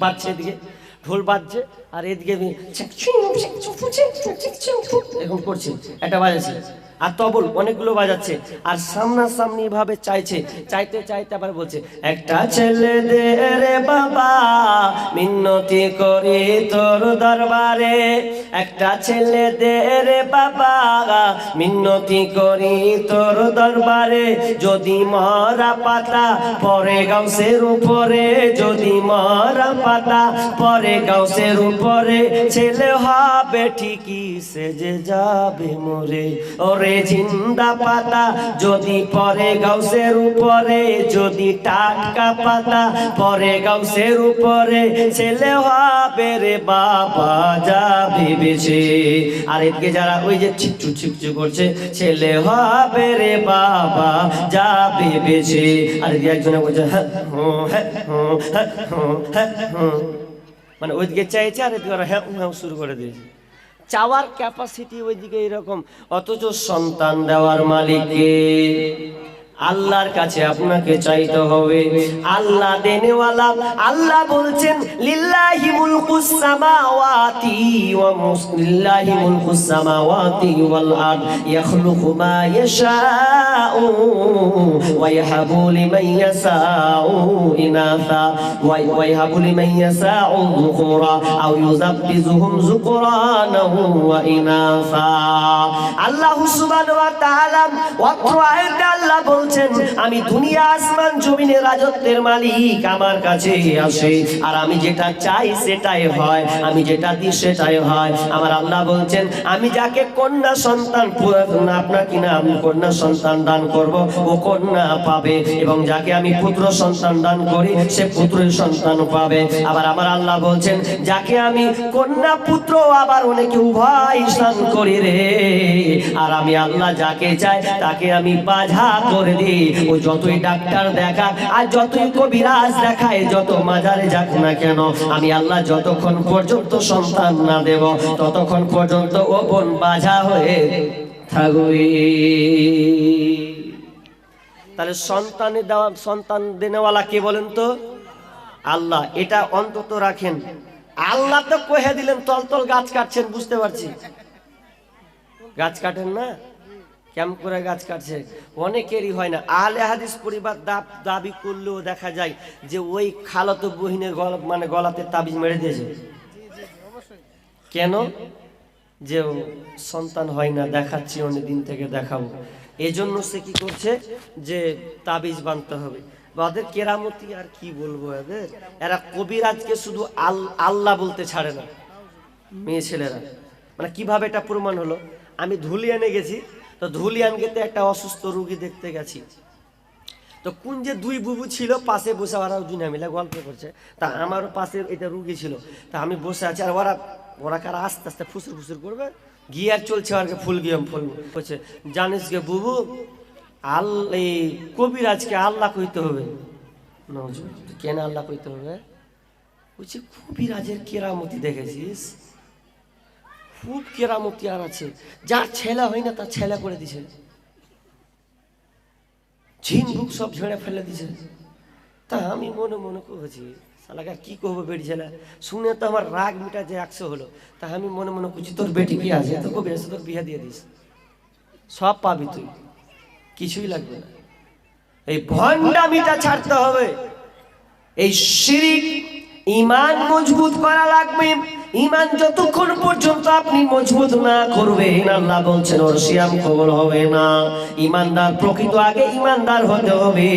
বাজছে এদিকে ঢোল বাজছে আর এদিকে এরকম করছে একটা বাজাচ্ছে আর তবল অনেকগুলো বাজাচ্ছে। আর সামনাসামনি ভাবে চাইছে, চাইতে চাইতে আবার বলছে, একটা ছেলে দে রে বাবা মিন্নতি করি তোর দরবারে। একটা ছেলে দে রে বাবা মিন্নতি করি তোর দরবারে। যদি মরা পাতা পরে গাউসের উপরে, যদি মরা পাতা পরে গাউসের উপরে, ছেলে হবে ঠিকই সেজে যাবে মরে। ওরে জিন্দা পাতা যদি পরে গাউসের উপরে যদি টাটকা পাতা পরে গাউসের উপরে ছেলে হবে রে বাবা যাবে বেছে আর এদিকে যারা ওই যে ছিকচু ছিকচু করছে ছেলে হবে রে বাবা যাবে বেছে আর এদিকে একজনে বলছে হ্যাঁ হুঁ, হ্যাঁ হুঁ, হ্যাঁ হ্যাঁ হুঁ। মানে ওইদিকে চাইছে আর এদিকে হ্যাঁ হ্যাঁ শুরু করে দিয়েছে। চাওয়ার ক্যাপাসিটি ওইদিকে এরকম। অথচ সন্তান দেওয়ার মালিককে আল্লাহর কাছে আপনাকে চাইতে হবে। আল্লাহ দেনেওয়ালা, আল্লাহ বলছেন, লিল্লাহি মুলকুস সামাওয়াতি ওয়া লিল্লাহি মুলকুস সামাওয়াতি ওয়াল আরদ, ইয়াখলুকু মা ইয়াশাউ ওয়া ইয়াহাবু লিমান ইয়াশাউ ইনাথা ওয়া ওয়া ইয়াহাবু লিমান ইয়াশাউ যুকুরা আও ইউযাব্বিজুহুম যুকরানাহু ওয়া ইনাথা আল্লাহ সুবহানাহু ওয়া তাআলা, অত্র আয়াতে আল্লাহ বলছেন, আমি দুনিয়া আসমান জমিনের রাজত্বের মালিক, আমার কাছে আসে। আর আমি যেটা চাই সেটাই হয়, আমি যেটা দিই সেটাই হয়। আমার আল্লাহ বলছেন, আমি যাকে কন্যা সন্তান আপনার কিনা আমি কন্যা সন্তান দান করব, ও কন্যা পাবে। এবং যাকে আমি পুত্র সন্তান দান করি, সে পুত্রের সন্তান পাবে। আবার আমার আল্লাহ বলছেন, যাকে আমি কন্যা পুত্র আবার অনেকে উভয় স্থান করি রে। আর আমি আল্লাহ যাকে চাই, তাকে আমি বাধা করে দিই ও যতই ডাক্তার দেখা আর যতই কবিরাজ দেখায়, যত মাজারে যাক না কেন, আমি আল্লাহ যতক্ষণ পর্যন্ত সন্তান না দেব, ততক্ষণ পর্যন্ত ও বোন বাধা হয়ে থাকবে তাহলে সন্তানে দেওয়া, সন্তান দেনেওয়ালা কে বলেন তো? আল্লাহ, এটা অন্তত রাখেন। আল্লাহ তো কহে দিলেন তল তল গাছ কাটছেন, বুঝতে পারছি। গাছ কাটেন না? কেমন করে গাছ কাটছে? অনেকেরই হয় না। আহলে হাদিস পরিবার দাব দাবি করলেও দেখা যায় যে ওই খালাতো বহিনের গলা মানে গলাতে তাবিজ মেরে দিয়েছে। কেন? যে সন্তান হয় না, দেখাচ্ছি অনেক দিন থেকে দেখাবো। এজন্য সে কি করছে? যে তাবিজ বাঁধতে হবে। ওদের কেরামতি আর কি বলব এদের? এরা কবিরাজকে শুধু আল আল্লাহ বলতে ছাড়ে না। মেয়ে ছেলেরা। মানে কীভাবে এটা প্রমাণ হলো? আমি ধুলি এনে গেছি। তো ধুলিয়ান গেতে একটা অসুস্থ রুগী দেখতে গেছি। তো কোন যে দুই বুবু ছিল, পাশে বসে ওরা দুনিয়া মিলে গল্প করছে। তা আমারও পাশে এটা রুগী ছিল। তা আমি বসে আছি আর ওরা ওরা কারা আস্তে আস্তে ফুসুর ফুসুর করবে গিয়ার চলছে আর ফুল গিয়ে ফুল বলছে জানিস গে বুবু আল এই কবিরাজকে আল্লাহ কইতে হবে। কেন আল্লাহ কইতে হবে? বলছি, কবিরাজের কেরামতি দেখেছিস? খুব কেরামতি আর আছে। যার ছেলে হয় না, তার ছেলে করে দিছে। ঝিন সব ঝেড়ে ফেলে দিছে। তা আমি মনে মনে করেছি আর কি করব বেটি ছেলে? শুনে তো আমার রাগ মিটা যে একশো হলো। তা আমি মনে মনে করছি তোর বেটি কি আছে? তো কবি আছে তোর বিয়ে দিয়ে দিস সব পাবি তুই। কিছুই লাগবে না। এই ভণ্ডামিটা ছাড়তে হবে। এই শিরিক ইমান মজবুত করা লাগবে। ইমান যতক্ষণ পর্যন্ত আপনি মজবুত না করবেন, আল্লাহ বলছেন, ওর সিয়াম কবল হবে না। ইমানদার প্রকৃত আগে ইমানদার হতে হবে।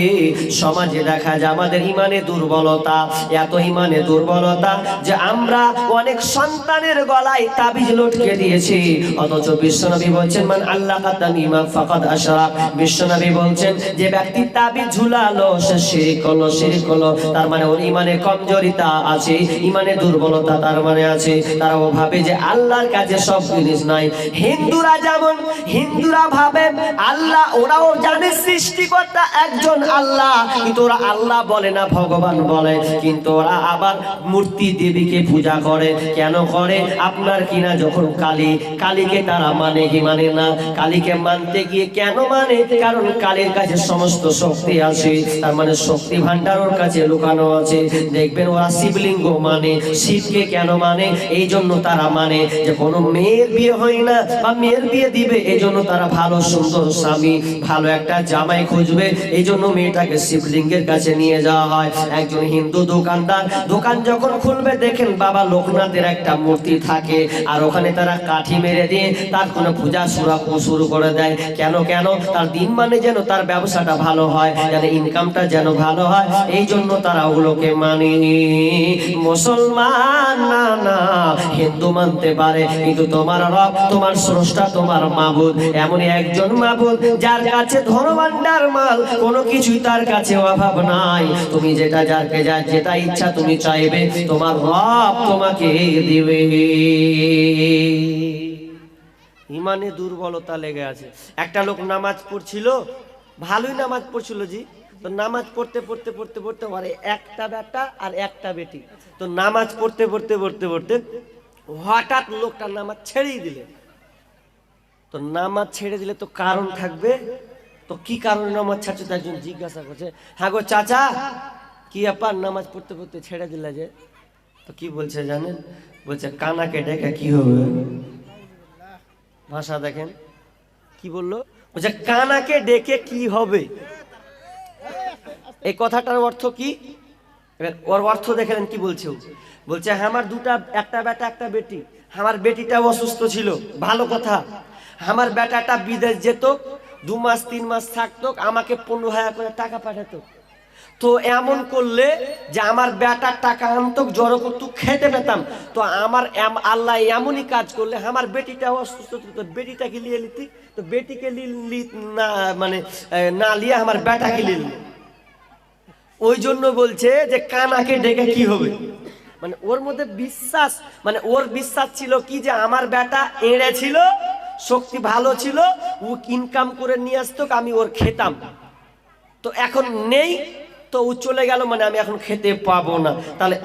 সমাজে দেখা যায় আমাদের ইমানে দুর্বলতা, এত ইমানে দুর্বলতা যে আমরা অনেক সন্তানের গলায় তাবিজ লটকে দিয়েছি। অথচ বিশ্বনবী বলছেন, মান আল্লাহ কাতানিমা ফাকাদ আশরাক। বিশ্বনবী বলছেন, যে ব্যক্তি তাবিজ ঝুলালো, সে শিরিক করল শিরিক করল। তার মানে ওর ইমানে কমজোরিতা আছে ইমানে দুর্বলতা তার মানে আছে। আছে, তারা ও ভাবে যে আল্লাহর কাছে সব জিনিস নাই। হিন্দুরা যেমন, হিন্দুরা ভাবে আল্লাহ, ওরাও জানে সৃষ্টিকর্তা একজন আল্লাহ, কিন্তু ওরা আল্লাহ বলে না, ভগবান বলে। কিন্তু ওরা আবার মূর্তি দেবীকে পূজা করে। কেন করে? আপনার কিনা যখন কালী, কালীকে তারা মানে কি মানে না? কালীকে মানতে গিয়ে কেন মানে? কারণ কালীর কাছে সমস্ত শক্তি আছে, তার মানে শক্তি ভান্ডার ওর কাছে লুকানো আছে। দেখবেন ওরা শিবলিঙ্গ মানে শিবকে কেন মানে? এই জন্য তারা মানে যে কোনো মেয়ের বিয়ে হয় না বা মেয়ের বিয়ে দিবে এই জন্য তারা ভালো সুন্দর স্বামী, ভালো একটা জামাই খুঁজবে। এই জন্য মেয়েটাকে শিবলিঙ্গের কাছে নিয়ে যাওয়া হয়। একজন হিন্দু দোকানদার, দোকান যখন খুলবে, দেখেন বাবা লোকনাথের একটা মূর্তি থাকে। আর ওখানে তারা কাঠি মেরে দিয়ে তার কোনো পূজা সুরা শুরু করে দেয়। কেন কেন? তার দিন মানে যেন তার ব্যবসাটা ভালো হয়, যেন ইনকামটা যেন ভালো হয়। এই জন্য তারা ওগুলোকে মানে মুসলমান, না না হিন্দু মানতে পারে, কিন্তু তোমার রব, তোমার স্রষ্টা, তোমার মাবুদ, এমনই একজন মাবুদ যার কাছে ধনভাণ্ডার মাল, কোনো কিছুই তার কাছে অভাব নাই। তুমি যেটা যাকে যার যেটা ইচ্ছা তুমি চাইবে, তোমার রব তোমাকে দিবে। ইমানে দুর্বলতা লেগে আছে। একটা লোক নামাজ পড়ছিল, ভালোই নামাজ পড়ছিল জি। তো নামাজ পড়তে পড়তে পড়তে পড়তে পারে একটা বেটা আর একটা বেটি। তো নামাজ পড়তে পড়তে পড়তে পড়তে হঠাৎ লোকটা নামাজ ছেড়েই দিলে। তো নামাজ ছেড়ে দিলে তো কারণ থাকবে। তো কি কারণে নামাজ ছাড়ছে তো একজন জিজ্ঞাসা করছে হ্যাঁ গো চাচা, কি আপার নামাজ পড়তে পড়তে ছেড়ে দিলে যে? তো কি বলছে জানেন? বলছে, কানাকে ডেকে কি হবে? ভাষা দেখেন। কি বলল? বলছে, কানাকে ডেকে কি হবে? এই কথাটার অর্থ কি? ওর অর্থ দেখেন কি বলছে? বলছে, আমার দুটা, একটা বেটা, একটা বেটি। আমার বেটিটা অসুস্থ ছিল, ভালো কথা। আমার বেটাটা বিদেশ যেত, দু মাস, তিন মাস থাকতো, আমাকে পনেরো হাজার করে টাকা পাঠাতো। তো এমন করলে যে আমার বেটার টাকা আনতো, জড়ো করতো খেতে পেতাম। তো আমার আল্লাহ এমনই কাজ করলে, আমার বেটিটা অসুস্থ তো বেটিটাকে নিয়ে নিতি। তো বেটিকে না মানে না লিয়ে আমার বেটাকে নিয়ে। ওই জন্য বলছে যে কানাকে ডেকে কি হবে? মানে ওর মধ্যে বিশ্বাস মানে ওর বিশ্বাস ছিল কি যে আমার বেটা এড়ে ছিল, শক্তি ভালো ছিল, ও ইনকাম করে নিয়ে আসতো, আমি ওর খেতাম। তো এখন নেই, তো ও চলে গেল মানে আমি এখন খেতে পাবো না। তাহলে